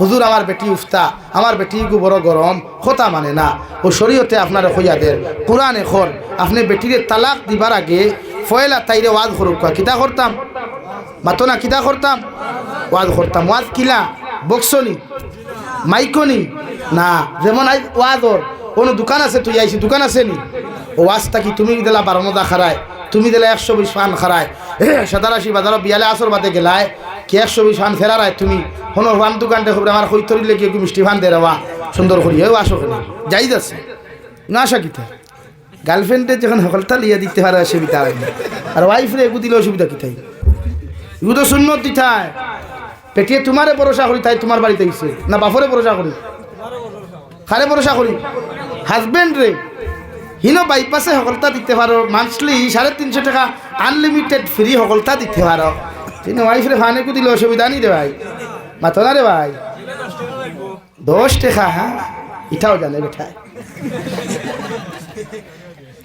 হুজুর, আমার বেটি উফতা, আমার বেটি গু বড় গরম কথা মানে না। ও শরীয়তে আপনার হইয়াদের কোরআন এখন আপনি বেটিরে তালাক দিবার আগে ফয়লা তাইরে ওয়াজ করুক। কিতা করতাম? মাতো না, কিতা করতাম? ওয়াজ করতাম। ওয়াজ কিলা? বক্সনি? মাইকনি? না, যেমন আই ওয়াজর, কোনো দোকান আছে তুই আইসি দোকান আছে নি? ও ওয়াজটা কি তুমি দিলা বারমদা খারায়? তুমি দিলা একশো বিশ পান খারায়? সাদারাশি বাজার বিয়ালে আসর বাদে গেলায়। কি একশো বিশ পান ফেরারায় তুমি? হনো ওয়ান দোকানটা খুব আমার কৈতরিলে কি মিষ্টি ফান দে রেওয়া? সুন্দর করি ও আসো কেন যাই যাচ্ছে না আসা কিতা গার্লফ্রেন্ডে যখন সকলটা লিয়ে দিতে পারে, অসুবিধা হয় না। আর ওয়াইফরে এগু দিলে অসুবিধা কিতাই এগু তো শূন্য দিতায় পেটিয়ে তোমারে ভরসা করি, তাই তোমার বাড়িতে গেছে না বাপরে ভরসা করি? খারে ভরসা করি? হাজবেন্ড রে। হিন বাইপাসে সকলতা দিতে পারো। মান্থলি সাড়ে তিনশো টাকা আনলিমিটেড ফ্রি সকলতা দিতে পারো। তিনি ওয়াইফরে ফানেকু দিলে অসুবিধা নেই রে ভাই। মাতো না রে ভাই। দশ টাকা হ্যাঁ? ইটাও জানে বেঠায়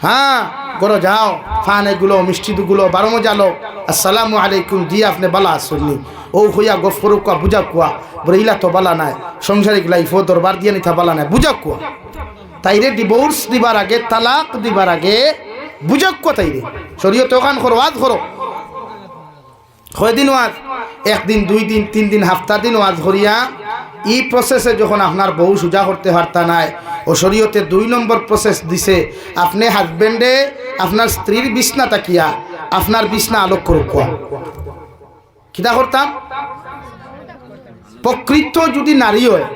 হ্যাঁ গরো যাও। ফান এগুলো মিষ্টি দুগুলো বারো মজালো আসসালামু আলাইকুম। জি, আপনি বালা আসুননি ও হইয়া গফ করুক কুয়া, বুঝা কুয়া। বলে, ইলা তো বালা নাই। সংসারিক লাইফ ও দরবার দিয়ে নিথা বালা নাই। বুঝা কুয়া। তাইরে ডিভোর্স দিবার আগে, তালাক দিবার আগে বুঝক কুয়া তাই তাইরে শরীয়ত ওখান করো আজ করো। কয়দিন ওয়াজ? একদিন, দুই দিন, তিন দিন, হাফতা দিন ওয়াজ করিয়া ই প্রসেসে যখন আপনার বউ সোজা করতে পারতা নাই, ও শরীয়তে দুই নম্বর প্রসেস দিছে, আপনি হাজবেন্ডে আপনার স্ত্রীর বিছনা তাকিয়া, আপনার বিছনা আলোক করুক কিতা করতাম? প্রকৃত যদি নারী হয়,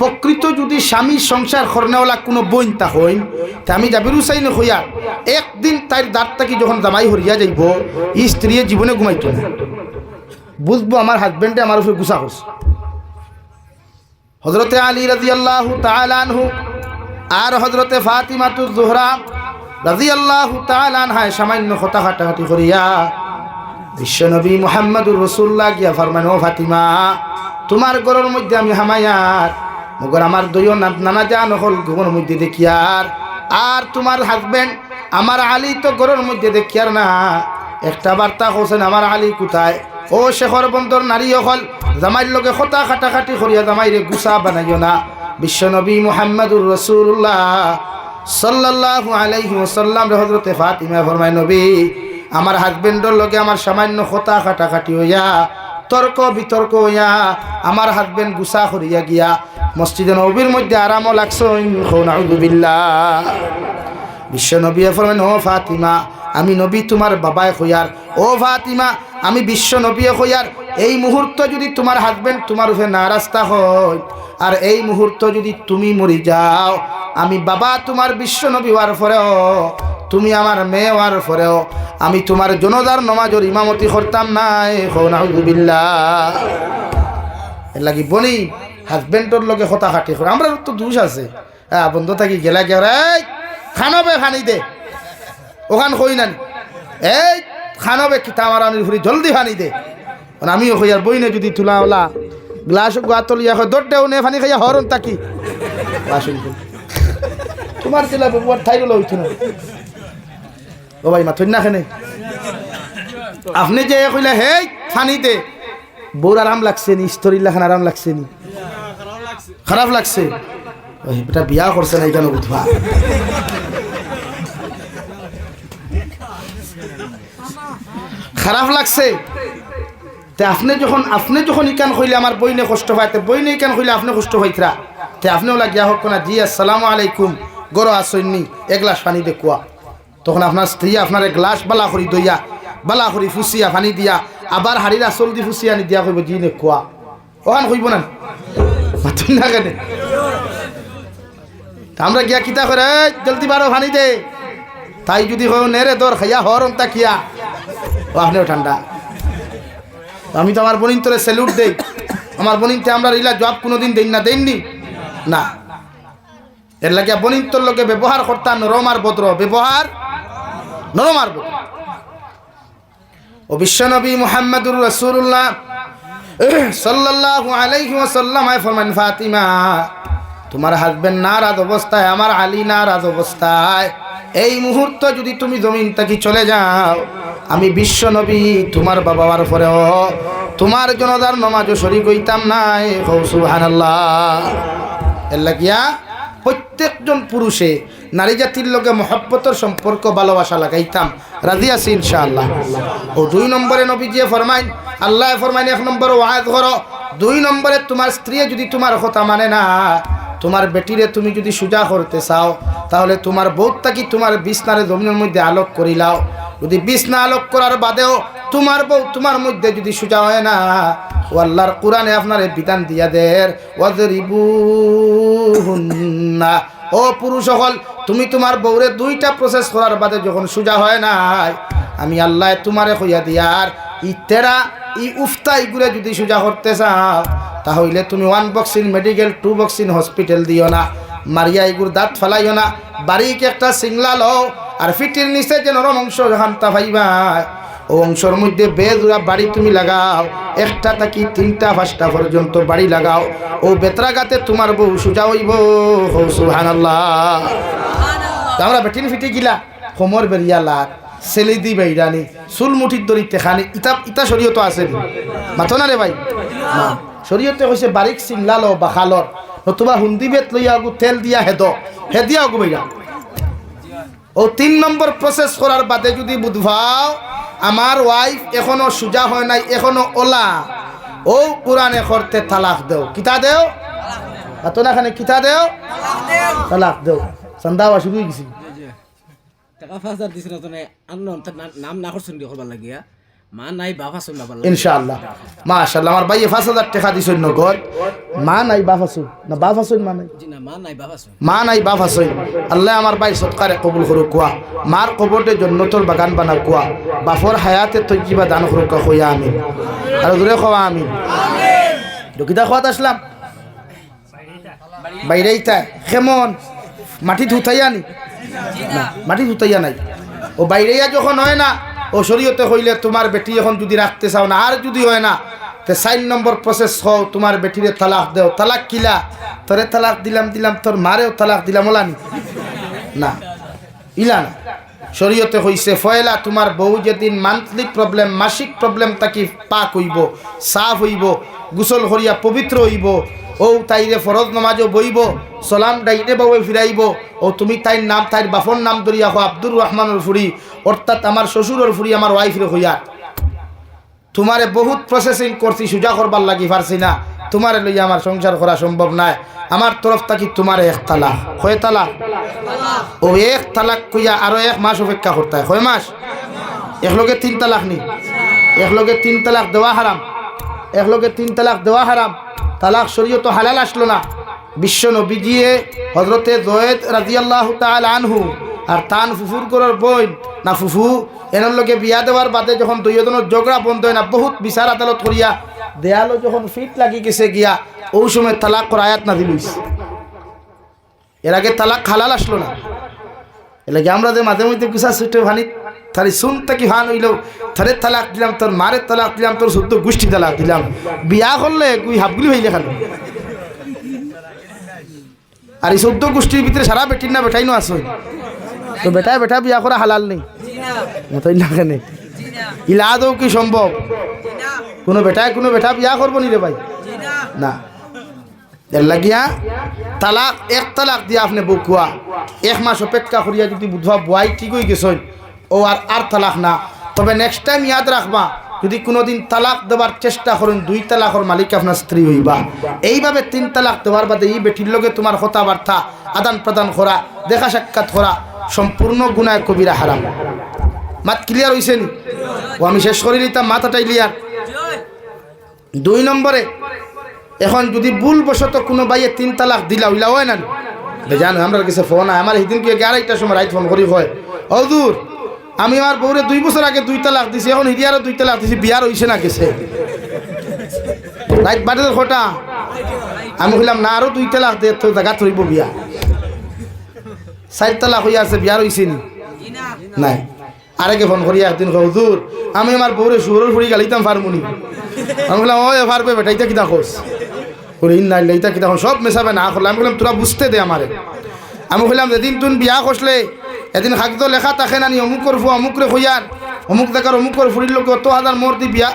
প্রকৃত যদি স্বামী সংসার খরনেওয়ালা কোনো বইন তা হইন, তা আমি জাবির হুসাইন হইয়া একদিন তাই দাঁত তাকি যখন জামাই হরিয়া যাইব, ই স্ত্রী জীবনে ঘুমাইতো না। বুঝব আমার হাজবেন্ডে আমার উপরে গুসা করছে। হজরতে আলী রাজি আল্লাহ তালানহু আর হজরতে ফাতিমাতু জোহরা রাজি আল্লাহ তালানহায় সামান্য হতা হাঁটাহাঁটি করিয়া বিশ্বনবী মোহাম্মদুর রসুল্লাহ গিয়া ফরমান ও ফাতিমা, তোমার গরুর মধ্যে আমি হামায়ার, মগর আমার দইও নানা জান নহল ঘুমোর মধ্যে দেখিয়ার আর তোমার হাজবেন্ড আমার আলী তো গরুর মধ্যে দেখিয়ার না। একটা বার্তা হোসেন আমার আলী কোথায়? ও শেখর বন্দর নারী হল জামাইর লগে খতা খাটাখাটি করিয়া জামাইরে গুসা বানাইও না। বিশ্বনবী মোহাম্মদুর রসুল্লাহ সাল্লাল্লাহু আলাইহি ওয়াসাল্লাম হযরতে ফাতিমা ফরমায়, নবী, আমার হাজবেন্ডর লগে আমার সামান্য খতা খাটাখাটি হইয়া, তর্ক বিতর্ক হইয়া, আমার হাজবেন্ড গুসা করিয়া গিয়া মসজিদে নবীর মধ্যে আরামও লাগছে বিশ্ব নবী ফরমেন ও ফাতিমা, আমি নবী তোমার বাবায় হইয়ার। ও ফাতিমা আমি বিশ্ব নবী হইয়ার এই মুহূর্ত যদি তোমার হাজবেন্ড তোমার উপরে নারাস্তা হয়, আর এই মুহূর্ত যদি তুমি মরি যাও, আমি বাবা তোমার বিশ্ব নবী হওয়ার পরেও, তুমি আমার মেয়ে হওয়ার পরেও, আমি তোমার জনদার নমাজর ইমামতি করতাম নাই লাগি বনি হাজবেন্ডর লগে হতা খাটি করে আমরা তো দোষ আছে। হ্যাঁ বন্ধু থাকি গেলা গেলা খানবে খানি দে। ওখান কই নানি? এই খানবে কিতা আমার আনির ফুরি, জলদি ফানি দে। আমিও কই আর বইনে যদি তুলা ওলা, গ্লাস গাতলিয়া হয় দৌড়তেও নে ফানি খাইয়া হরন তাকি। তোমার জেলা ব্যবহার ঠাই গেল হইতো না। ও ভাই মাথুন না খেনে। আপনি যে কইলে হে ফানিতে বউর আরাম লাগছে নি স্তরির লাখান আরাম লাগছে নি। খারাপ লাগছে। বিয়া করছে না এখানে বুধবা খারাপ লাগছে। তে আপনি যখন আপনি যখন ইকান কইলে আমার বইনে কষ্ট পায় তে বইনে ইকান কইলে আপনি কষ্ট পাইতরা তে আপনিও লাগিয়া হোক না জি আসসালামু আলাইকুম গরো আসইনি এক গ্লাস পানি দে কুয়া। তখন আপনার স্ত্রী আপনার গ্লাস বালা করি দইয়া বালা করি ফুসিয়া পানি দিয়া আবার হাড়ির আসল দি ফুসিয়া নি দিয়া কইব জি নে কুয়া। ওখান কইব না। মাতুন না কেন? আমরা গিয়া কিতা করে "এই, জলদি বারো পানি দে। তাই যদি হয় নেরে তোর খাইয়া হরম তাকিয়া ও আপনিও ঠান্ডা। আমি তো আমার বোনিন তোরে স্যালুট দেই। আমার বোনিনতে আমরা রিলা জবাব কোনোদিন দেই না দেননি না। এর লাগে বোনিন তোর লোকে ব্যবহার করতাম নরম আর ভদ্র ব্যবহার নরম আর ভদ্র ও বিশ্বনবী মুহাম্মদুর রসুল্লাহ সাল্লাল্লাহু আলাইহি ওয়াসাল্লাম, আয় ফরমান ফাতিমা, তোমার হাজবেন্ড নারাজ অবস্থায়, আমার আলী নারাজ অবস্থায়, এই মুহূর্ত যদি তুমি জমিন থেকে চলে যাও আমি বিশ্ব নবী, তোমার বাবার পরেও তোমার জনদার নমাজও শরিক নাই। হৌ সুবহানাল্লাহ। এল্লা গিয়া প্রত্যেকজন পুরুষে নারী জাতির লগে মহব্বতর সম্পর্ক, ভালোবাসা লাগাইতাম। রাজি আছি ইনশাআল্লাহ। ও দুই নম্বরে নবীজিয়ে ফরমাইন, আল্লাহ ফরমাইন, এক নম্বরে ওয়াজ করো। দুই নম্বরে তোমার স্ত্রী যদি তোমার কথা মানে না, তোমার বেটিরে তুমি যদি সুজা করতে চাও, তাহলে তোমার বউটা কি তোমার বিছনারে জমিনের মধ্যে আলোক করিলাও যদি বিছনা আলোক করার বাদেও তোমার বউ তোমার মধ্যে যদি সুজা হয় না, ও আল্লাহর কোরআনে আপনার বিধান দিয়া দের ওয়াজরিবু হুন্না ও পুরুষ সকল, তুমি তোমার বউরে দুইটা প্রসেস করার বাদে যখন সোজা হয় না আমি আল্লাহ তোমারে কইয়া দিয়ার ই তেরা, ই উফতা ইগুলো যদি সোজা করতে চাও তাহলে তুমি one vaccine medical two vaccine hospital দিও না, মারিয়া ইগুর দাঁত ফেলাইও না, বাড়িকে একটা সিংলা লও, আর ফিটির নিচে যে নরম অংশ হান্তা ভাইবা ও অংশের মধ্যে বেজুরা বাড়ি তুমি লাগাও। একটা থাকি তিনটা পাঁচটা পর্যন্ত বাড়ি লাগাও। ও বেতরাগাতে তোমার বউ সুজা হইব। হৌ আমরা বেটিন ফিটি গিলা হোমর বেরিয়া লাগ ছেলে দি বাইরানি চুল মুঠির দরি তেখানি ইতা ইতা শরীয়ত আছে মাথো না রে ভাই? শরীয়তে কৈছে বারিক চিংলাল বা খালর নতুবা হুন্দি বেত লইয়া আগু তেল দিয়া হেদ হে দিয়া আগু বাইরা ও তিন নম্বর প্রসেস করার বাদে যদি বুধভাও আমার ওয়াইফ এখনও সুজা হয় নাই, এখনও ওলা। ও কোরআনে করতে তালাক দেও। কিতা দেও? তো না খানে কিতা দেও? তালাক দেও। সন্ধ্যা শুরু গেছি। টাকা ফাঁস দিছিল নাম না করছেন করবার লাগিয়া? মা নাই বাবা শুন বাবার ইনশাআল্লাহ। মাশাআল্লাহ আমার ভাই পাঁচ হাজার টাকা দিছই নগদ মা নাই না মা নাই। জি না মা নাই বাবা শুন মা নাই বাপ আসুন আল্লাহ আমার ভাই সৎকারে কবুল করুক কোয়া। মার কবরতে জন্নতর বাগান বানা কোয়া। বাপর হায়াতে তৈজিবা দান করুক হইয়া আমিন। আর দূরে খাওয়া আমিন। দকিতা খাওয়াত আসলাম। বাইরে ইতায় কেমন? মাটি ধুতাইয়া নি? মাটি ধুতাইয়া নাই। ও বাইরেয়া যখন হয় না ও শরীয়তে হইলে তোমার বেটি এখন যদি রাখতে চাও না, আর যদি হয় না, তে চার নম্বর প্রসেস হও, তোমার বেটিরে তালাক দেও। তালাক কিলা? তোরে তালাক দিলাম দিলাম, তোর মারেও তালাক দিলাম ওলানি না? ইলা না। শরীয়তে হইছে, ফয়লা, তোমার বউ যেদিন মান্থলি প্রবলেম মাসিক প্রবলেম তাকি পাক হইব, সাফ হইব, গোসল করিয়া পবিত্র হইব ও তাইরে ফরজ নমাজও বইব, সলাম ডাইরে বাবু ফিরাইব। ও তুমি তাইর নাম, তাইর বাফর নাম ধরিয়া হো আব্দুর রহমানুর ফুরি অর্থাৎ আমার শ্বশুরের ফুরি আমার ওয়াইফরে হইয়া। তোমারে বহুত প্রসেসিং করছি, সুজা করবার লাগি পারছি না। তোমারে লইয়া আমার সংসার করা সম্ভব নাই। আমার তরফ থাকি তোমার এক তালাক। কয় তালাক? ও এক তালাক কইয়া আরও এক মাস অপেক্ষা করতে হয়। কয় মাস? একলগে তিন তালাক নি? একলগে তিন তালাক দেওয়া হারাম। একলগে তিন তালাক দেওয়া হারাম। তালাক শরীয়ত হালাল আসলো না। বিশ্ব নবীজিয়ে হজরতে জয়েদ রাজিয়াল্লাহ তাল আনহু আর তান ফুফুর করার বই না ফুফু, এনার লগে বিয়া দেওয়ার বাদে যখন দুইজনের ঝগড়া বন্ধ হয় না, বহুত বিচার আদালত করিয়া দেয়ালো যখন ফিট লাগি গেছে গিয়া, ওই সময় তালাক করা আয়াত না দিলিস এর আগে তালাক হালাল আসলো না। এলাকি আমরা যে মাঝে মধ্যে গুছা ছুটে ভানি তাহলে শুন কি ভান হইল? থারে তালাক দিলাম, তোর মারের তালাক দিলাম, তোর শুদ্ধ গোষ্ঠী তালাক দিলাম। বিয়া করলে কুই হাফগুলি হইলে খালো আর এই চৌদ্দ গোষ্ঠীর ভিতরে সারা বেটির না বেটাই আসো তো বেটায় বেটা বিয়া করা হালাল নেই। মতই না কেন? ইলা আদৌ কি সম্ভব? কোনো বেটায় কোনো বেটা বিয়া করব নি রে ভাই? না। এর লাগিয়া তালাক, এক তালাক দিয়া আপনি বকুয়া। এক মাস অপেক্ষা করিয়া যদি বুধবা বুয়াই ঠিক হয়ে গেছেন ও আর আর তালাক না। তবে নেক্সট টাইম ইয়াদ রাখবা, যদি কোনোদিন তালাক দেওয়ার চেষ্টা করেন, দুই তালাকর মালিক আপনার স্ত্রী হইবা। এইভাবে তিন তালাক দেওয়ার বাদে এই বেটির লগে তোমার কথাবার্তা, আদান প্রদান করা, দেখা সাক্ষাৎ করা, সম্পূর্ণ গুনায় কবিরা হারাম। মাত ক্লিয়ার হয়েছে নি? ও আমি শেষ করে নিতাম মাথাটাই ক্লিয়ার দুই নম্বরে, এখন যদি ভুল বশত কোনো বাইয়ে তিন তালাক দিলা উইলা হয় না জানো আমরা কাছে ফোন আমার সেদিন কি আড়াইটার সময় রাইট ফোন করি হয় অদূর আমি আমার বউরে দুই বছর আগে দুই তালাক দিছি, এখন হিরিয়ারও দুই তালাক দিছি, বিয়ার হইছে না গেছে রাইট বাড়িতে খোটা। আমি কইলাম, না আরও দুই তালাক দে তো জায়গা থইব বিয়া। চার তালাক হইয়া আছে, বিয়ার হইছে নি? নাই। আরেকে ফোন করি, একদিন হুজুর, আমি আমার বউরে সুরের ফুড়ি গালিতাম ফার্মুনি। আমি বললাম ও ফারবে বেটা ইটা কিতা খোঁজ বলে ইন নাই ইটা কিতা সব মেশাবে না করলে আমি বললাম তোরা বুঝতে দে আমারে। আমি বললাম যেদিন তুই বিয়া করলে এদিন খাদ্য লেখা থাকে না নি অমুক করব অমুক রে হইয়ার অমুক দেখার অমুক করে ফুরির লোক অত হাজার মোর দি বিয়া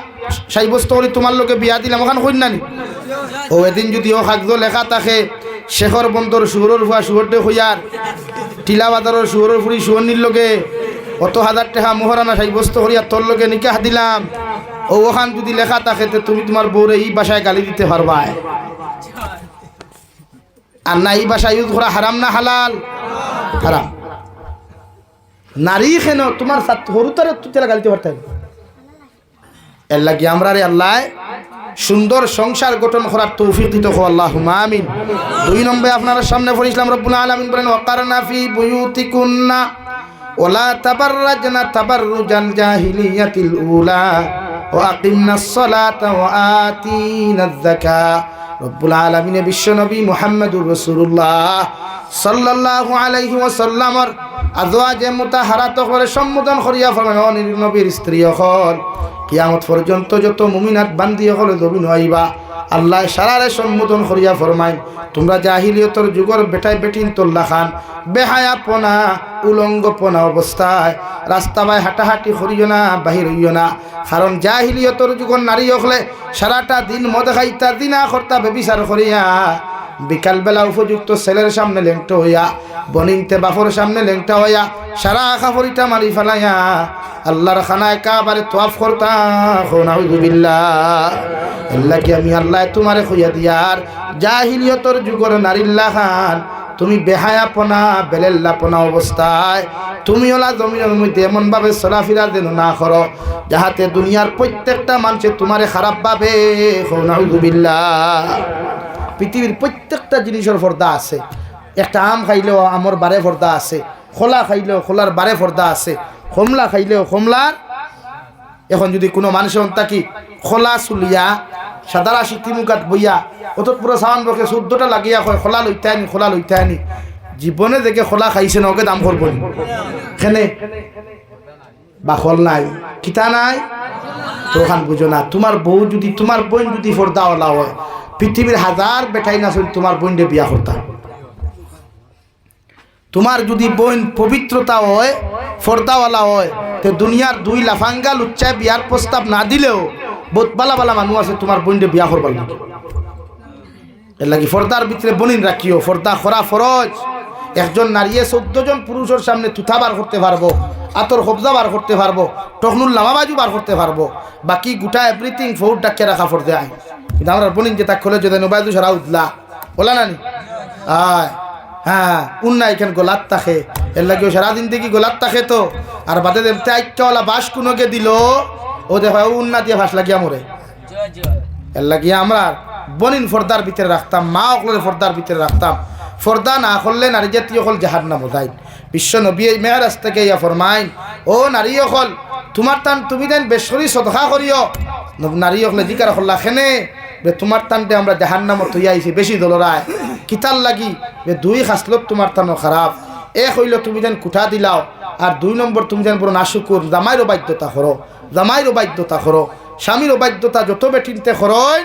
সাব্যস্ত করি তোমার লোকে বিয়া দিলাম ওখান কই নানি। ও এদিন যদি ও কাগজ লেখা থাকে শেখর বন্দর সুহরের ফুয়া সুহরটে হইয়ার টিলাবাজারের সুহরের ফুরি সুহর্নির লোকে অত হাজার টাকা মোহরানা সাব্যস্ত করিয়া তোর লোকে নিকাহ দিলাম। ও ওখান যদি লেখা থাকে তুমি তোমার বউরে এই বাসায় গালি দিতে পারবা আর না এই বাসায় ইউজ করা হারাম না হালাল? হারাম নারী কেন তোমার সরু তার তুই গালিতে পারতে এর লাগি আমরা রে আল্লাহ সুন্দর সংসার গঠন করার তৌফিক দিতে হো আল্লাহ দুই নম্বরে আপনার সামনে পড়িছিলাম রব্বুল আলামিন বলেন, ওয়াকারনা ফি বুয়ুতিকুন্না ওলা তাবাররাজনা তাবাররুজাল জাহিলিয়াতিল উলা ওয়াকিমনা সলাতা ওয়া আতিনা যাকা রব্বুল আলামিনে বিশ্বনবী মুহাম্মদুর রাসূলুল্লাহ সাল্লাল্লাহু আলাইহি ওয়াসাল্লামর আজওয়াজে মুতাহারাত করে, সম্বোধন করিয়া ফরমান ও নবীর স্ত্রী হল কিয়ামত পর্যন্ত যত মুমিনাত বান্দি হলে জমিন হইবা। আল্লাহ সারারে সম্বোধন করিয়া ফরমাইন তোমরা জাহিলিয়তর যুগর বেটাই বেটিন তোল্লা খান বেহায়া পোনা উলঙ্গ পোনা অবস্থায় রাস্তা বাই হাঁটাহাঁটি করিও না, বাহির হইও না। কারণ জাহিলিয়তর যুগর নারী হলে সারাটা দিন মদ খাইতা দিনা কর্তা বেবিচার করিয়া বিকালবেলা উপযুক্ত ছেলের সামনে লেংটো হইয়া বনিংতে বাফর সামনে লেংটা হইয়া, সারা খাফরিটা মারি ফেলাইয়া, আল্লাহর খানায় কাবারে তোয়াফ করতা আল্লাহ কি আমি আল্লাহ তোমারে খুইয়া দিয়ার জাহিলিয়তর যুগর নারিল্লা খান, তুমি বেহায়াপনা, বেলেল্লাপনা অবস্থায়, তুমি ওলা জমিনের মধ্যে এমনভাবে চলাফেরা যেন না করো, যাহাতে দুনিয়ার প্রত্যেকটা মানুষে তোমারে খারাপ নাউজুবিল্লাহ পৃথিবীর প্রত্যেকটা জিনিসের পর্দা আছে। একটা আম খাইলেও আমর বারে পর্দা আছে, খোলা খাইলেও খোলার বারে পর্দা আছে কমলা খাইলেও কমলার এখন যদি কোনো মানুষের তাকি খোলা চুলিয়া সাদারা সিটি মুখাত বইয়া অত পুরো সামান বকে চোদ্দটা লাগিয়া কয় খোলা লইতে আনি খোলা লইতে আনি জীবনে দেখে খোলা খাইছে না ওকে দাম করব খেনে? বাখল নাই, কিতা নাই? তো ওখান বুঝো না তোমার বউ যদি তোমার বোন যদি ফর্দাওয়ালা হয় পৃথিবীর হাজার বেটাই না তোমার বোনরে বিয়া করতাম তোমার যদি বোন পবিত্রতা হয়, ফর্দাওয়ালা হয়, তো দুনিয়ার দুই লাফাঙ্গা লুচ্চায় বিয়ার প্রস্তাব না দিলেও বালা মানুষ আছে তোমার বোনরে বিয়া করবার লাগে। এর লাগি ফর্দার ভিতরে বনিন রাখিও, ফর্দা খরা ফরজ। একজন নারীয়ে চোদ্দ জন পুরুষের সামনে তুথা বার করতে পারব, আতর হবজা বার করতে পারব টকনুল লামাবাজু বার করতে পারব, বাকি গোটা এভরিথিং ফৌর ডাকে রাখা ফর্দে আয়। বনিন যে তা খোলে যদি নোবায়দু সারা উঠলা বলা নানি? আয়। হ্যাঁ উন্না এখান গোলাত তাকে? এর লাগে সারাদিন দেখি গোলাত তাকে তো। আর বাদে দেবতে আইকাওয়ালা বাস কোনোকে দিল? ও দেখো উন্না দিয়ে ভাস লাগিয়া মরে। এর লাগিয়ে আমরা বনিন ফর্দার ভিতরে রাখতাম, মা অকলের ফর্দার ভিতরে রাখতাম। ফর্দা না করলে নারী জাতীয় হল জাহার না বোঝাই বিশ্ব নবী মেয়ারাজ থেকে ইয়া ফরমাইন, ও নারী অকল, তোমার টান তুমি দেন বেসরি সদখা করিও। নারী অকলে জিকার হল্লা খেনে বে তোমার টানতে আমরা জাহার নামত হইয়া আইছি, বেশি দলরায় কিতার লাগি, বে দুই খাসলত তোমার টানো খারাপ। এক হইল তুমি যেন কুঠা দিলাও, আর দুই নম্বর তুমি যেন বড় নাশুকুর জামাইরও বাধ্যতা করো, জামাইরও বাধ্যতা করো। স্বামীরও বাধ্যতা, যত বেটিনতে খরচ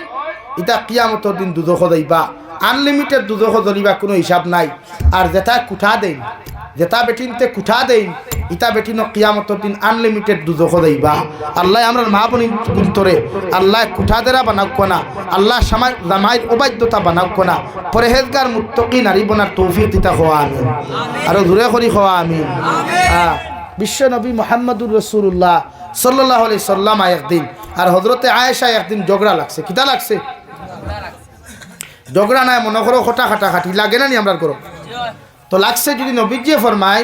এটা কিয়ামতর দিন দুদক দইবা। আনলিমিটেড দুদক ধরিবা কোনো হিসাব নাই। আর যেটা কুঠা দেই যেটা বেটিনতে কুঠা দেই ইটা বেটিন কিয়ামতর দিন আনলিমিটেড দুদক দইবা। আল্লাহ আমরা মা বোন গুন্তরে আল্লাহ কুঠা দেরা বানাওক না আল্লাহ সামাই জামাইর অবাধ্যতা বানাওক না পরেহেজগার মুত্তকি নারী বনার তৌফিক দিতা হওয়া আমিন। আর দূরে করি হওয়া আমিন। আহ, বিশ্ব নবী মোহাম্মদুর রসুল্লাহ সাল্লাহ আলি সাল্লাম একদিন আর হজরতে আয়েশা একদিন ঝগড়া লাগছে। কিতা লাগছে? ঝগড়া নাই মনে করো খটা খাটা খাটি লাগে না নি আমরা করো তো লাগছে যদি নবীজিয়ে ফরমাই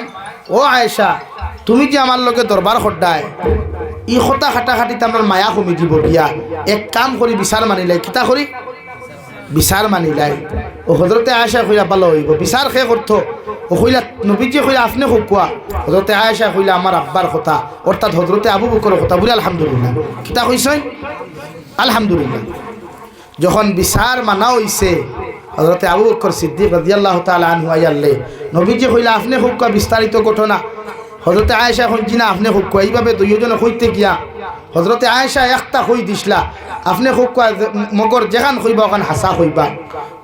ও আয়েশা তুমি যে আমার লগে দরবার খড্ডায় ই খটা খাটা খাটিতে আমার মায়া কমি দিব গিয়া। এক কাম করি বিচার মানিলাই, কিতা করি বিচার মানিলাই। ও হজরতে আয়েশা কইলা ভালো হইব বিচার খে করতো ও কইলা, নবীজি কইলা, আপনি কোয়া হজরতে আয়েশা কইলা আমার আব্বার কথা। অর্থাৎ হজরতে আবু বকর কথা, বলে, আলহামদুলিল্লাহ। কিতা কইছেন আলহামদুলিল্লাহ। যখন বিচার মানা হইছে হজরতে আবু বকর সিদ্দিক রাদিয়াল্লাহু তাআলা আনহু আয়াল্লে নবীজি কইলা, আপনি হুক্কা বিস্তারিত ঘটনা। হজরতে আয়েশা এখন কিনা আপনি হুক্কা এইভাবে দুইজনে হইতে গিয়া। হজরতে আয়েশা একটা হই দিসলা, আপনি হুক্কা মগর যেখান হইবা ওখান হাসা হইবা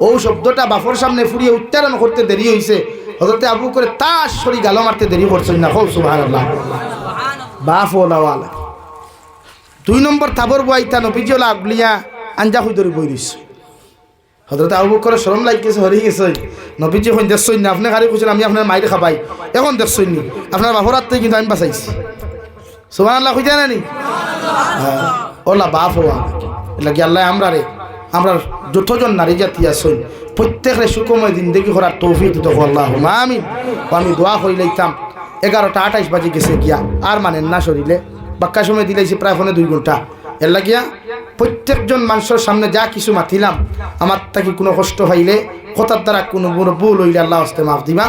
ও শব্দটা বাফর সামনে ফুরিয়ে উচ্চারণ করতে দেরি হইছে। হজরতে আবু করে তাস সরি গালো মারতে দেরি করছেন না হোক বাফ ওলাওয়ালা দুই নম্বর তাবর বইতা নবীজলা আগলিয়া আঞ্জা হই ধরে বই দিছে হজরত আবু বকর শরম লাগিছে হরি গেছে। নবীজি এখন দেখছই না? আপনি গাড়ি খুঁজছেন আমি আপনার মাইরে খাবাই। এখন দেখছই নি? আপনার বাপর হাত কিন্তু আমি বাঁচাইছি। সোমান আল্লাহ খুঁজে না? নি হ্যাঁ, ওলা বাপ হওয়া লাগি আল্লাহ আমরা রে? আমরা যতজন নারী জাতি আসই প্রত্যেকের সুকময় জিন্দগি করার তৌফিক দিত আল্লাহ আমি আমি দোয়া করি লাইতাম এগারোটা আঠাইশ বাজে গেছে গিয়া আর মানেন না শরীরে। বাক্কা সময় দিলাইছি প্রায় ফোনে দুই ঘণ্টা। এর লাগিয়া প্রত্যেকজন মানুষের সামনে যা কিছু মাতিলাম, আমার তাকে কোনো কষ্ট হইলে কথার দ্বারা কোনো বড় ভুল হইলে আল্লাহ হস্তে মাফ দিবা।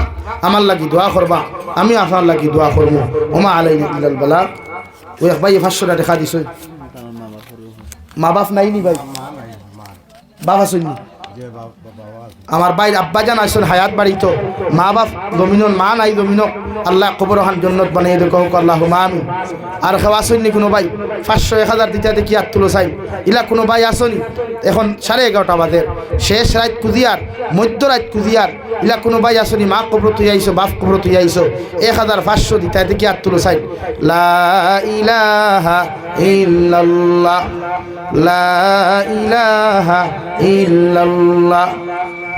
আমার লাগি দোয়া করবা আমি আপনার লাগি দোয়া করব ওমা আলাই বলা বালা। ওই ভাই ভাষ্যটা দেখা দিছ। মা বাপ নাই নি ভাই বাবা আসুন আমার বাইর আব্বা জান আসুন হায়াত বাড়ি তো মা বাপ জমিনন, মা নাই জমিনক। আল্লাহ কবর হান জন্নত বানিয়ে দে কহ আল্লাহ মামি আর খাওয়া আসুননি কোনো ভাই। পাঁচশো, এক হাজার দিতে দেখি আর তুলো চাই ইলা কোনো ভাই আসনি। এখন সাড়ে এগারোটা বাজে। শেষ রাত কুদিয়ার, মধ্য রাত কুদিয়ার। ইলা কোনো ভাই আসনি। মা কবর তুই আইসো, বাপ কবর তুই আইসো। এক হাজার পাঁচশো দিতে দেখি আর তুলো চাই লা ইলাহা ইল্লাল্লাহ। লা ইলাহা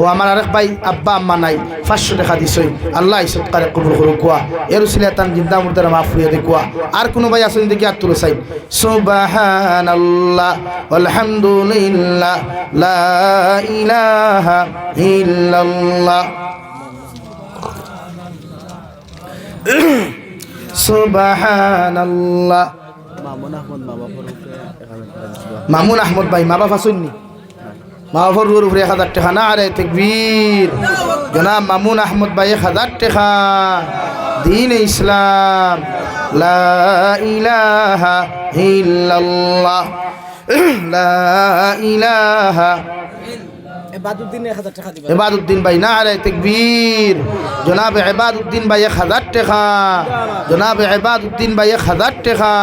ও আমার আরেক ভাই আব্বা, আম্মা নাই। পাঁচশো টাকা দিছই আল্লাহ ইসব কারে কবুল করো কোয়া। এর উসিলে তান জিন্দা মুর্দার মাফ ফুরিয়ে দে, কোয়া। আর কোনো ভাই আসেন দেখি আর তুলো চাই? সুবাহান আল্লাহ আলহামদুলিল্লাহ, লা ইলাহা ইল্লাল্লাহ। সুবাহান আল্লাহ মামুন আহমদ ভাই, মা বাবা শুননি? মা বাবার রুর উপরে এক হাজার টাকা না আরে তেকবীর। জনাব মামুন আহমদ ভাই এক হাজার টাকা দিন ইসলাম। লা ইলাহা ইল্লাল্লাহ। লা ইলাহা এবাদুদ্দিন ভাই না আরে তেকবীর। জনাব এবাদুদ্দিন ভাই এক হাজার টেখা জনাব এবাদুদ্দিন ভাই এক হাজার টেখা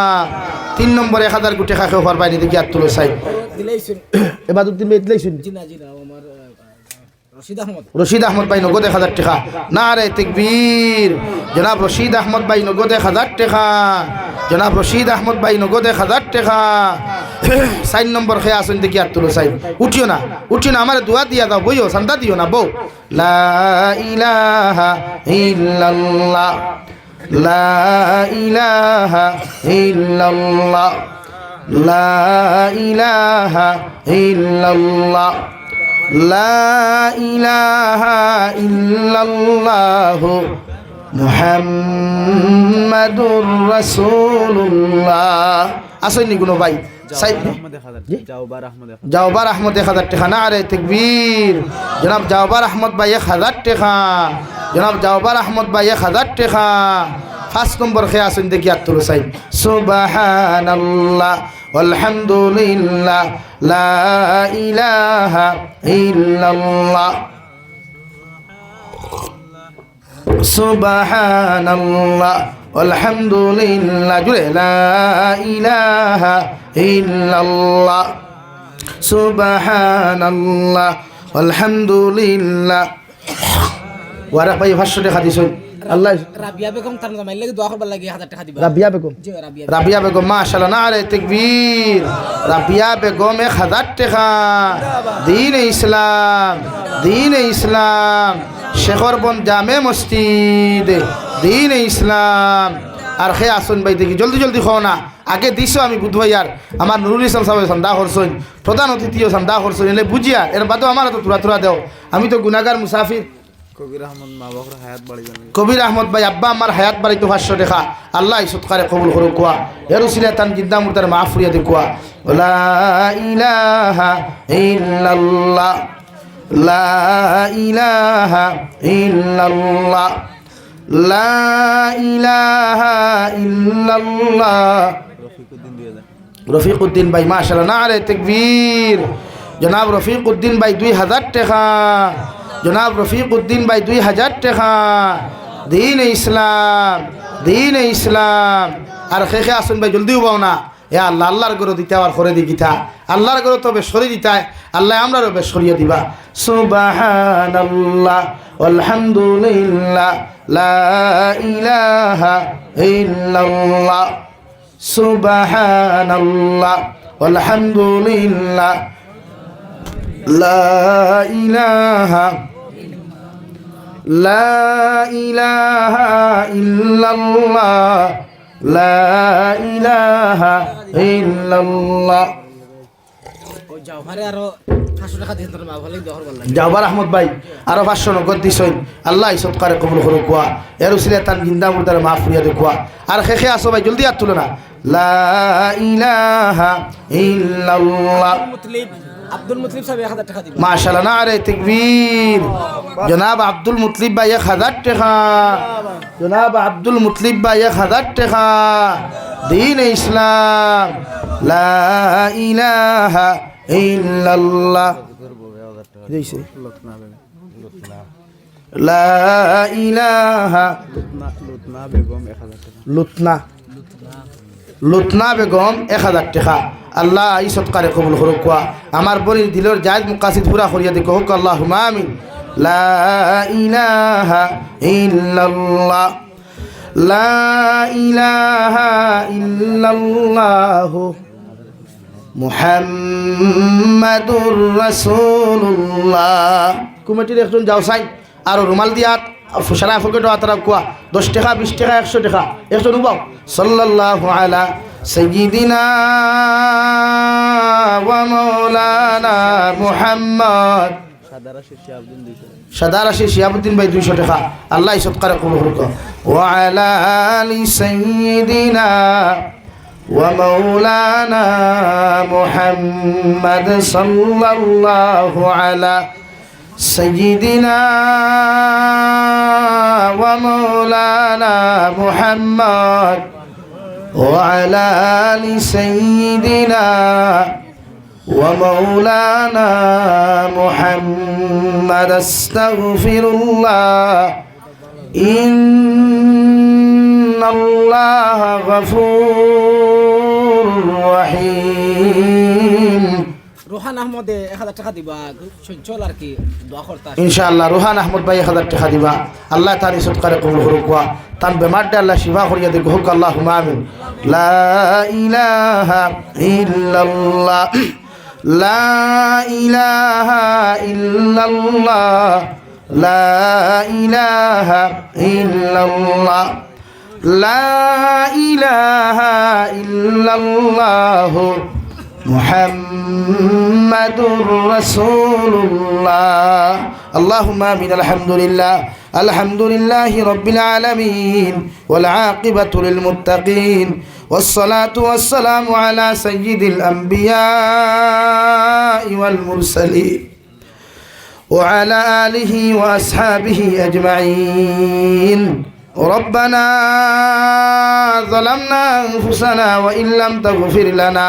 তিন নম্বর এক হাজার কোটি খা খেয়ে পারবাই দেখি আর তুলো দিলেইছেন এবাদুদ্দিন ভাই দিলেই শুনি। জিনা জিনা আমার রশিদ আহমদ। ভাই নগদ এক হাজার টাকা। না রে, তেকবীর। জনাব রশিদ আহমদ ভাই নগদ এক হাজার টাকা। জনাব রশিদ আহমদ ভাই নগদ এক হাজার টাকা। সাইন নম্বর খেয়ে আসুন দেখি আর তুলো সাইন। উঠিও না উঠিও না, আমার দোয়া দিয়া দাও, বইও সান্দা দিও না, বউ। লা ইলাহা লা ইলাহা লা ইলাহা لا إله إلا الله محمد رسول الله আসেননি কোনো ভাই জাওবার আহমদ এক হাজার টাকা না আরে তেকবীর জনাব জাওবার আহমদ ভাই এক হাজার টাকা জনাব জাওবার আহমদ ভাই এক হাজার টাকা ফার্স্ট নম্বর খেয়ে আসেন দেখি আর তুলো সাইন সুবাহানাল্লাহ আলহামদুলিল্লাহ লা ইলাহা ইল্লাল্লাহ। সুবহানাল্লাহ আলহামদুলিল্লাহ জুড়ে লা ইলাহা ইল্লাল্লাহ। সুবহানাল্লাহ আলহামদুলিল্লাহ ওয়ারা ভাই ভাষ্য দেখা দিছেন আল্লাহ রাবিয়া বেগম তার নাম লাগে দোয়া করবার লাগে এক হাজার টাকা দিবা। রাবিয়া বেগম? জি রাবিয়া রাবিয়া বেগম মাশাল্লাহ না আরে তেকবীর। রাবিয়া বেগম এক হাজার টাকা। দিন ইসলাম দিন ইসলাম। শেখরবন জামে মসজিদ দিন ইসলাম। আর খে আসুন ভাই দেখি জলদি জলদি খাও না। আগে দিছো আমি বুধবাই আর আমার নুরুল ইসলাম সাহেব সন্ধ্যা করছেন। প্রধান অতিথিও সন্ধ্যা করছেন। এলে বুঝিয়া এর বাদেও আমার তো তুরা তুরা দেও। আমি তো গুনাগার মুসাফির। কবির আহমদ মা ভাই, আব্বা আমার হায়াত বাড়িতে ভাষ্য দেখা আল্লাহ সৎকারে কবুল করো কোয়া। এর উসিলে তান জিন্দা মুর্দার মাফ ফুরিয়া দে কোয়া। রফিক উদ্দিন ভাই মাশাল্লাহ না রে, তেকবীর। জনাব রফিক উদ্দিন ভাই, দুই হাজার টাকা। জনাব রফিক উদ্দিন ভাই দুই হাজার টাকা। দিন ইসলাম দিন ইসলাম। আর খে আসুন ভাই জলদি উবাও না। এ আল্লাহ, আল্লাহর গরু দিতে আবার করে দি গিতা। আল্লাহর গরু তো বেশ সরি দিতায় আল্লাহ আমরারও বেশ সরিয়ে দিবা। সুবহানাল্লাহ, আলহামদুলিল্লাহ, লা ইলাহা ইল্লাল্লাহ। সুবহানাল্লাহ, আলহামদুলিল্লাহ, লা ইলাহা লা ইলাহা ইল্লাল্লাহ লা ইলাহা ইল্লাল্লাহ। জাহবার আহমদ ভাই আরও পাঁচশো নগদ দিছই আল্লাহ সৎকারে কবুল করুক কোয়া এর উচিলে তার নিন্দা মুর্দারে মাফ করিয়া দে কোয়া আর শেষে আসো ভাই জলদি আর তুলো না। লা ইলাহা ইল্লাল্লাহ। আব্দুল না আরে তকবীর। জনাব আব্দুল মুতলিব ভাই এক হাজার টাকা। জনাব আব্দুল মুতলিব ভাই এক হাজার টাকা। দিন ইসলাম, লা ইলাহা ইল্লাল্লাহ। দিয়েছে। লা ইলাহা লুতনা বেগম এক হাজার টাকা। লুতনা লুতনা বেগম এক হাজার টাকা। আল্লাহ এই সৎকারে কবুল করুক কোয়া আমার বলির দিলর জায়দ মুকাসিদ পুরা করিয়া দেখো হোক আল্লাহ আমিন। লা একজন যাও সাই আর রুমাল দিয়া সারা ফকেটও আতারা কোয়া দশ টাকা, বিশ টাকা, একশো টাকা। একশো উবাও। সাল্লাল্লাহু আলা সাইয়্যিদিনা ওয়া মাওলানা মুহাম্মদ সাদারা শেষে আব্দুল দুইশো সাদা রাশি শিয়াবুদ্দিন ভাই দুইশো টাকা আল্লাহ সৎকারে কবুল করুক ওয়ালা আলি সাইয়্যিদিনা ومولانا محمد صلى الله على سيدنا ومولانا محمد وعلى آل سيدنا ومولانا محمد استغفر الله. إن الله غفور رحيم. রোহান আহমদে টাকা দিবা। চঞ্চল আর কি, দোয়া আহমদ ভাই এক হাজার টাকা দিবা। আল্লাহ তার সৎকারে কবুল করুক তার বেমারটা আল্লাহ শিফা করিয়া দিক। হুক আল্লাহ আমিন। লা ইলাহা ইল্লাল্লাহ। লা ইলাহা ইল্লাল্লাহ। লা ইলাহা ইল্লাল্লাহ। লা ইলাহা ইল্লাল্লাহ। محمد رسول الله اللهم امين الحمد لله الحمد لله رب العالمين والعاقبة للمتقين والصلاة والسلام على سيد الأنبياء والمرسلين وعلى آله وأصحابه أجمعين ربنا ظلمنا أنفسنا وإن لم تغفر لنا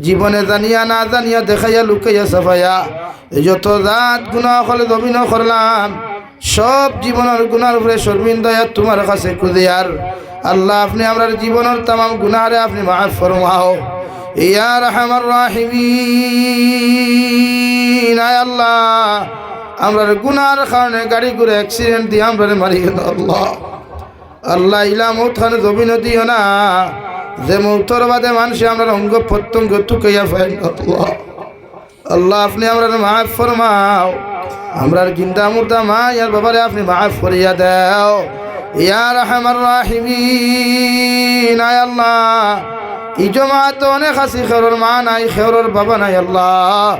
জীবনে জানিয়া না জানিয়া দেখাইয়া, লুকাইয়া সাফাইয়া যত জাত গুণা হলে দমিন করলাম, সব জীবনের গুনার উপরে শর্মিন্দয়া তোমার কাছে কুদিয়ার। আল্লাহ, আপনি আমরার জীবনের তাম গুনাহারে আপনি মাফ ফরমাও। ইয়া রহমান। রাহিমিন আল্লাহ আমরা গুনার কারণে গাড়ি করে অ্যাক্সিডেন্ট দিয়ে আমরা মারি গেল আল্লাহ। আল্লাহ ইলা মৌত খানে জমিন দিও না। যে মৌতর বাদে মানুষে আমরা অঙ্গ প্রত্যঙ্গ টুকাইয়া ফেল, আল্লাহ। আপনি আমরা মাফ ফরমাও। আমরার চিন্তা মুর্দা মা ইয়ার বাবারে আপনি মাফ করিয়া দেও। ইয়া রহমান রাহিমিন, আয় আল্লাহ। ই জমাত অনেক আছি, খেরোর মা নাই, খেরোর বাবা নাই, আল্লাহ।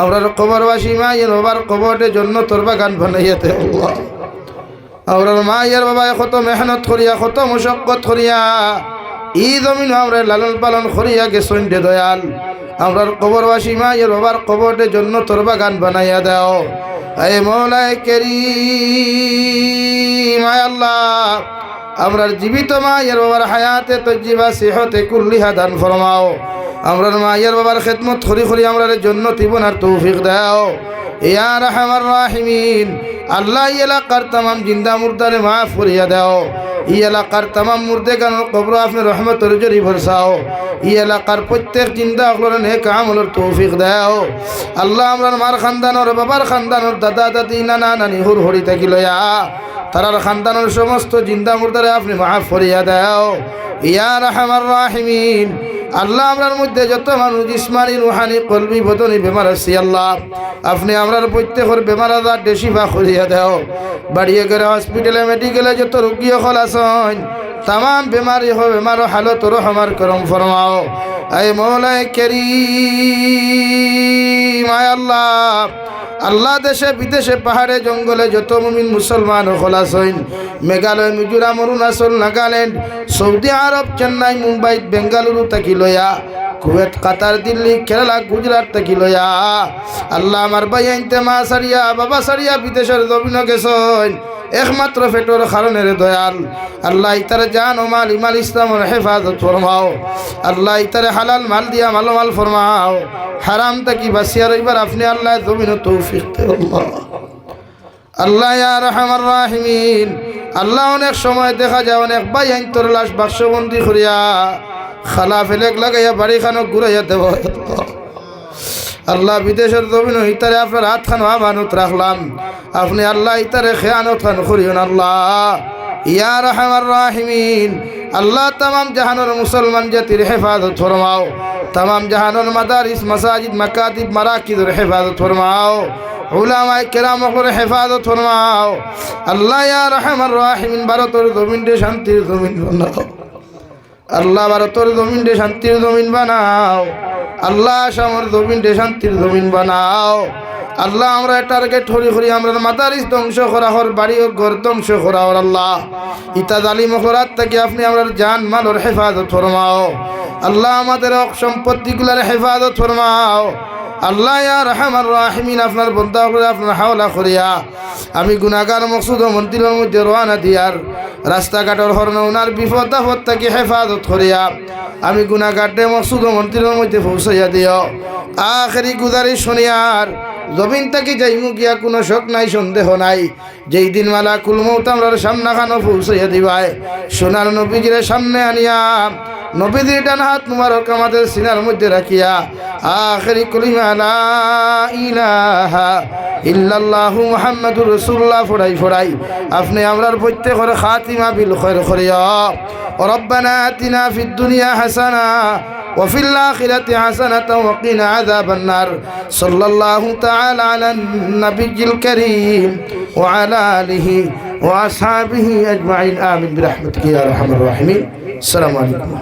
আমরার কবরবাসী মা ইয়ার বাবার কবরটে জন্য তোর বাগান বানাইয়াতে আল্লাহ। আমরার মা ইয়ার বাবা কত মেহনত করিয়া, কত মুশক্কত করিয়া ই জমিন আমরা লালন পালন করিয়া গেছেন দে দয়াল। আমরার কবরবাসী মা বাবার কবরটে জন্য তোর বাগান বানাইয়া দাও। এ মৌলায় কেরি মায় আল্লাহ। আমরার জীবিত মা বাবার হায়াতে তজ্জিবা সেহতে, কুল্লিহা দান ফরমাও। আমরার মা বাবার খেদমত খরি খরি আমরার জন্য তিবনার তৌফিক দাও। ইয়া রাহমার রাহিমিন, আল্লাহ এলাকার তামাম জিন্দা মুর্দারে মাফ করিয়া দাও। ই এলাকার তামাম মুর্দে গান কবর আপনি রহমতের জরি ভরসাও। ই এলাকার প্রত্যেক জিন্দা হলোর নেক আমলের তৌফিক দাও। আল্লাহ আমরার মার খানদানোর বাবার খানদানোর দাদা দাদি, নানা নানি হুর হরি থাকিলয়া তারার খানদানোর সমস্ত জিন্দা মুর্দারে আপনি মাফ করিয়া দাও। ইয়া রাহমার রাহিমিন। আল্লাহ আমরার মধ্যে যত মানুষ ইসমানি, রুহানি, কলবি, বদনি বেমার আছি, আল্লাহ। আপনি আমরার প্রত্যেকের বেমার আজার দেশিফা করিয়া দেও। বাড়িয়ে গেলে হসপিটালে মেডিকেলে যত রুগী হল আসন তাম বেমারি হো বেমার হালত রহমার করম ফরমাও। আই মৌলায় কেরি মায় আল্লাহ। আল্লাহ দেশে, বিদেশে, পাহাড়ে, জঙ্গলে যত মুমিন মুসলমান খোলাস হইন, মেঘালয়, মিজোরাম, অরুণাচল, নাগাল্যান্ড, সৌদি আরব, চেন্নাই, মুম্বাই, বেঙ্গালুরু তাকি লয়া কুয়েত, কাতার, দিল্লি, কেরালা, গুজরাট থেকে লয়া আল্লাহ আমার ভাই আইনতে মা সারিয়া, বাবা সারিয়া, বিদেশের জমিন গেছন। একমাত্র ফেটোর কারণের দয়াল। আল্লাহ ইতারে জান ও মাল, ইমাল ইসলামের হেফাজত ফরমাও। আল্লাহ ইতারে হালাল মাল দিয়া মালো মাল ফরমাও। হারাম তাকি বাসিয়া রইবার আপনি আল্লাহ জমিন তৌফিক আল্লাহ। রহমান রাহিমিন। আল্লাহ অনেক সময় দেখা যায়, অনেক ভাই আইন তোর লাশ বাক্সবন্দি করিয়া খালা ফেলেক লাগাইয়া বাড়ি খানো, ঘুরাইয়া দেব। আল্লাহ বিদেশের জমিন ইতারে আপনার হাত খান আমানত রাখলাম। আপনি আল্লাহ ইতারে খেয়ানত খান করিও আল্লাহ। ইয়া রহমান রাহিমিন। আল্লাহ তামাম জাহানোর মুসলমান জাতির হেফাজত ফরমাও। তামাম জাহানোর মাদারিস, মাসাজিদ মাকাতিব মারাকিদের হেফাজত ফরমাও। উলামায় কেরাম করে হেফাজত ফরমাও। আল্লাহ ইয়া রহমান রাহিমিন, ভারতের জমিনটে শান্তির জমিন বানাও। আল্লাহ ভারতের জমিনটে শান্তির জমিন বানাও। আল্লাহ আসামর জমিনটে শান্তির জমিন বানাও। আল্লাহ আমরা টার্গেট হরি হরি আমরা মাতারিস ধ্বংস করা হর, বাড়ি ও ঘর ধ্বংস করা হর আল্লাহ। ইতা জালিম করার থেকে আপনি আমরা জান মালর হেফাজত ফরমাও। আল্লাহ আমাদের সম্পত্তিগুলার হেফাজত ফরমাও। আল্লাহ রহমান, আপনার বন্ধা করে আপনার হাওলা করিয়া। আমি গুনাগার মকসুদ মন্দিরের মধ্যে রওনা দিয়ার। রাস্তাঘাটের ওনার বিপদ আপদ থাকি হেফাজত করিয়া আমি গুণাঘাটে মসুদ মন্ত্রীর মধ্যে পৌঁছাইয়া দিও। আখেরি গুজারি শুনিয়ার জমিন থেকে যাইমু গিয়া কোনো শোক নাই, সন্দেহ নাই। যেই দিন মালা কুলমৌত আমরার সামনা খানো পৌঁছাইয়া দিবায়। সোনার নবীজিরে সামনে আনিয়া নবীজি ডান হাত হক আমাদের সিনার মধ্যে রাখিয়া, আখেরি কলিমা লা ইলাহা ইল্লাল্লাহ মুহাম্মাদুর রাসূলুল্লাহ। ফড়াই ফড়াই, আপনি আমরার প্রত্যেকের খাতিমা বিল খৈর করিয়া রব্বানা আতিনা ফিদ দুনিয়া হাসানা وفي الآخرة حسنة وقنا عذاب النار. صلى الله تعالى على النبي الكريم وعلى آله وأصحابه أجمعين. آمين برحمتك يا أرحم الراحمين. السلام عليكم.